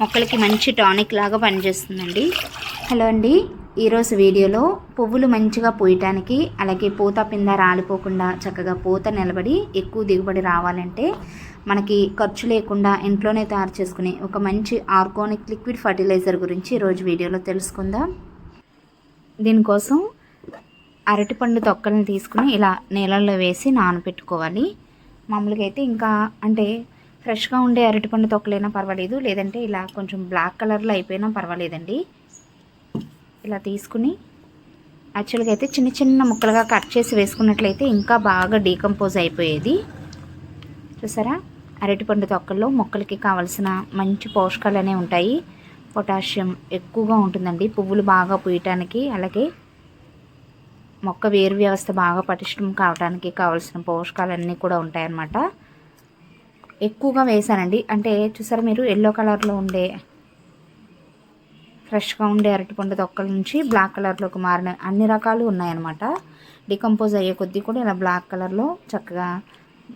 మొక్కలకి మంచి టానిక్ లాగా పనిచేస్తుందండి. హలో అండి ఈరోజు వీడియోలో పువ్వులు మంచిగా పూయటానికి అలాగే పూత పింద రాలిపోకుండా చక్కగా పూత నిలబడి ఎక్కువ దిగుబడి రావాలంటే మనకి ఖర్చు లేకుండా ఇంట్లోనే తయారు చేసుకునే ఒక మంచి ఆర్గానిక్ లిక్విడ్ ఫర్టిలైజర్ గురించి ఈరోజు వీడియోలో తెలుసుకుందాం. దీనికోసం అరటిపండు తొక్కలను తీసుకుని ఇలా నీళ్ళల్లో వేసి నానబెట్టుకోవాలి. మామూలుగా అయితే ఇంకా అంటే ఫ్రెష్గా ఉండే అరటిపండు తొక్కలైనా పర్వాలేదు లేదంటే ఇలా కొంచెం బ్లాక్ కలర్లో అయిపోయినా పర్వాలేదండి. ఇలా తీసుకుని యాక్చువల్గా అయితే చిన్న చిన్న ముక్కలుగా కట్ చేసి వేసుకున్నట్లయితే ఇంకా బాగా డీకంపోజ్ అయిపోయేది. చూసారా? అరటిపండు తొక్కల్లో మొక్కలకి కావలసిన మంచి పోషకాలు అనేవి ఉంటాయి. పొటాషియం ఎక్కువగా ఉంటుందండి. పువ్వులు బాగా పూయటానికి అలాగే మొక్క వేరు వ్యవస్థ బాగా పటిష్టం కావడానికి కావాల్సిన పోషకాలన్నీ కూడా ఉంటాయన్నమాట. ఎక్కువగా వేసానండి అంటే చూసారా మీరు ఎల్లో కలర్లో ఉండే ఫ్రెష్గా ఉండే అరటిపండు తొక్కల నుంచి బ్లాక్ కలర్లోకి మారిన అన్ని రకాలు ఉన్నాయన్నమాట. డికంపోజ్ అయ్యే కొద్దీ కూడా ఇలా బ్లాక్ కలర్లో చక్కగా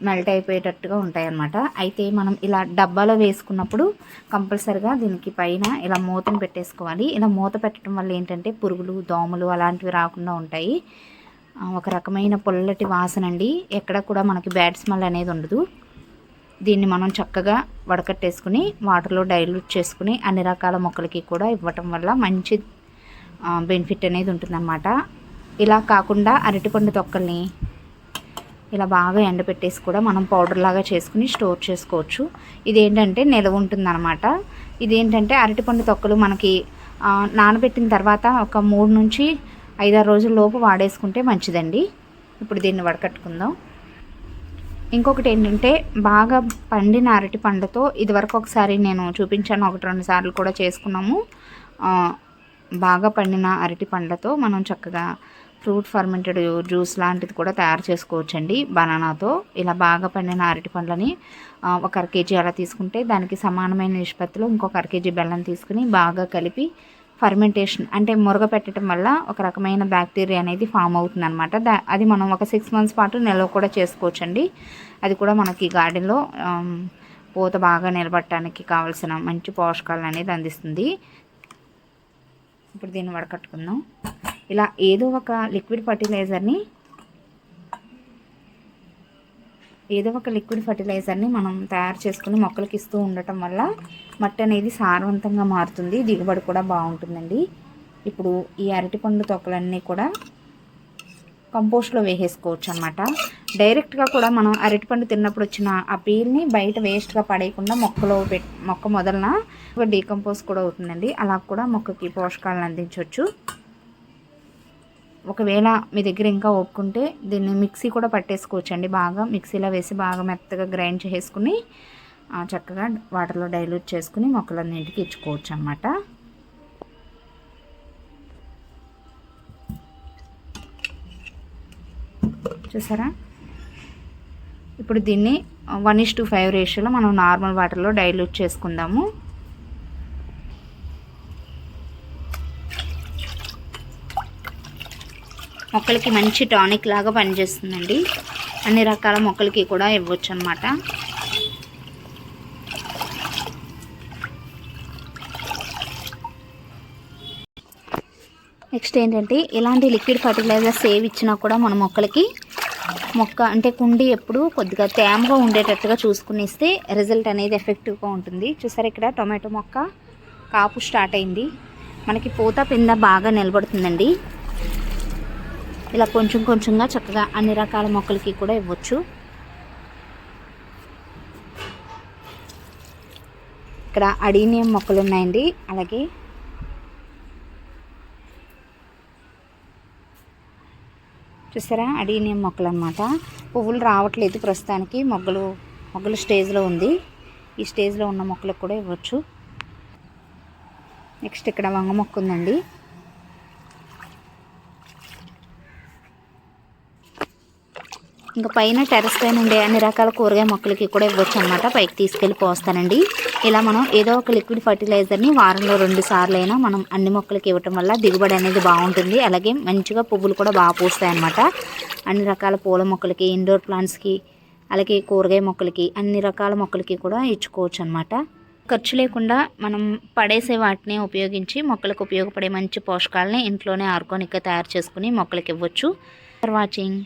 మెల్ట్ అయిపోయేటట్టుగా ఉంటాయన్నమాట. అయితే మనం ఇలా డబ్బాలో వేసుకున్నప్పుడు కంపల్సరిగా దీనికి పైన ఇలా మూతను పెట్టేసుకోవాలి. ఇలా మూత పెట్టడం వల్ల ఏంటంటే పురుగులు దోమలు అలాంటివి రాకుండా ఉంటాయి. ఒక రకమైన పొల్లటి వాసన అండి. ఎక్కడ కూడా మనకి బ్యాడ్ స్మెల్ అనేది ఉండదు. దీన్ని మనం చక్కగా వడకట్టేసుకుని వాటర్లో డైల్యూట్ చేసుకుని అన్ని రకాల మొక్కలకి కూడా ఇవ్వటం వల్ల మంచి బెనిఫిట్ అనేది ఉంటుందన్నమాట. ఇలా కాకుండా అరటిపండు తొక్కల్ని ఇలా బాగా ఎండబెట్టేసి కూడా మనం పౌడర్ లాగా చేసుకుని స్టోర్ చేసుకోవచ్చు. ఇదేంటంటే నిలవ ఉంటుందన్నమాట. ఇదేంటంటే అరటిపండు తొక్కలు మనకి నానబెట్టిన తర్వాత ఒక మూడు నుంచి ఐదారు రోజుల లోపు వాడేసుకుంటే మంచిదండి. ఇప్పుడు దీన్ని వడకట్టుకుందాం. ఇంకొకటి ఏంటంటే బాగా పండిన అరటి పండుతో ఇదివరకు ఒకసారి నేను చూపించాను ఒకటి రెండు సార్లు కూడా చేసుకున్నాము. బాగా పండిన అరటి పండ్లతో మనం చక్కగా ఫ్రూట్ ఫర్మెంటెడ్ జ్యూస్ లాంటిది కూడా తయారు చేసుకోవచ్చండి బనానాతో. ఇలా బాగా పండిన అరటి పండ్లని ఒక అర కేజీ అలా తీసుకుంటే దానికి సమానమైన నిష్పత్తిలో ఇంకొక అర కేజీ బెల్లం తీసుకుని బాగా కలిపి ఫర్మెంటేషన్ అంటే మురగ పెట్టడం వల్ల ఒక రకమైన బ్యాక్టీరియా అనేది ఫామ్ అవుతుంది అనమాట దా అది మనం ఒక సిక్స్ మంత్స్ పాటు నిల్వ కూడా చేసుకోవచ్చండి. అది కూడా మనకి గార్డెన్లో పూత బాగా నిలబడటానికి కావాల్సిన మంచి పోషకాలు అనేది అందిస్తుంది. ఇప్పుడు దీన్ని వడకట్టుకుందాం. ఇలా ఏదో ఒక లిక్విడ్ ఫర్టిలైజర్ని ఏదో ఒక లిక్విడ్ ఫర్టిలైజర్ని మనం తయారు చేసుకుని మొక్కలకి ఇస్తూ ఉండటం వల్ల మట్టి అనేది సారవంతంగా మారుతుంది దిగుబడి కూడా బాగుంటుందండి. ఇప్పుడు ఈ అరటిపండు తొక్కలన్నీ కూడా కంపోస్ట్లో వేసేసుకోవచ్చు అనమాట డైరెక్ట్గా కూడా మనం అరటిపండు తిన్నప్పుడు వచ్చిన ఆ పీల్ని బయట వేస్ట్గా పడేయకుండా మొక్కలో పెట్ మొక్క మొదలన డీకంపోజ్ కూడా అవుతుందండి. అలా కూడా మొక్కకి పోషకాలను అందించవచ్చు. ఒకవేళ మీ దగ్గర ఇంకా ఒప్పుకుంటే దీన్ని మిక్సీ కూడా పట్టేసుకోవచ్చండి. బాగా మిక్సీలో వేసి బాగా మెత్తగా గ్రైండ్ చేసుకుని చక్కగా వాటర్లో డైల్యూట్ చేసుకుని మొక్కలన్నింటికి ఇచ్చుకోవచ్చు అన్నమాట చూసారా? ఇప్పుడు దీన్ని వన్ ఇస్ టు ఫైవ్ రేషియోలో మనం నార్మల్ వాటర్లో డైల్యూట్ చేసుకుందాము. మొక్కలకి మంచి టానిక్ లాగా పనిచేస్తుందండి. అన్ని రకాల మొక్కలకి కూడా ఇవ్వచ్చు అనమాట నెక్స్ట్ ఏంటంటే ఇలాంటి లిక్విడ్ ఫర్టిలైజర్స్ ఏవి ఇచ్చినా కూడా మన మొక్కలకి మొక్క అంటే కుండి ఎప్పుడు కొద్దిగా తేమగా ఉండేటట్టుగా చూసుకుని ఇస్తే రిజల్ట్ అనేది ఎఫెక్టివ్గా ఉంటుంది. చూసారు ఇక్కడ టొమాటో మొక్క కాపు స్టార్ట్ అయింది. మనకి పూత పింద బాగా నిలబడుతుందండి. ఇలా కొంచెం కొంచెంగా చక్కగా అన్ని రకాల మొక్కలకి కూడా ఇవ్వచ్చు. ఇక్కడ అడీనియం మొక్కలు ఉన్నాయండి. అలాగే చూసారా? అడీనియం మొక్కలు అనమాట పువ్వులు రావట్లేదు ప్రస్తుతానికి. మొగ్గలు మొగ్గలు స్టేజ్లో ఉంది. ఈ స్టేజ్లో ఉన్న మొక్కలకు కూడా ఇవ్వచ్చు. నెక్స్ట్ ఇక్కడ వంగ మొక్క ఉందండి. ఇంకా పైన టెర్రస్ పైన ఉండే అన్ని రకాల కూరగాయ మొక్కలకి కూడా ఇవ్వచ్చు అనమాట పైకి తీసుకెళ్ళి పోస్తానండి ఇలా మనం ఏదో ఒక లిక్విడ్ ఫర్టిలైజర్ని వారంలో రెండు సార్లు అయినా మనం అన్ని మొక్కలకి ఇవ్వటం వల్ల దిగుబడి అనేది బాగుంటుంది. అలాగే మంచిగా పువ్వులు కూడా బాగా పూస్తాయి అన్నమాట. అన్ని రకాల పూల మొక్కలకి ఇండోర్ ప్లాంట్స్కి అలాగే కూరగాయ మొక్కలకి అన్ని రకాల మొక్కలకి కూడా ఇచ్చుకోవచ్చు అనమాట ఖర్చు లేకుండా మనం పడేసే వాటిని ఉపయోగించి మొక్కలకు ఉపయోగపడే మంచి పోషకాలని ఇంట్లోనే ఆర్గానిక్గా తయారు చేసుకుని మొక్కలకి ఇవ్వచ్చు. For watching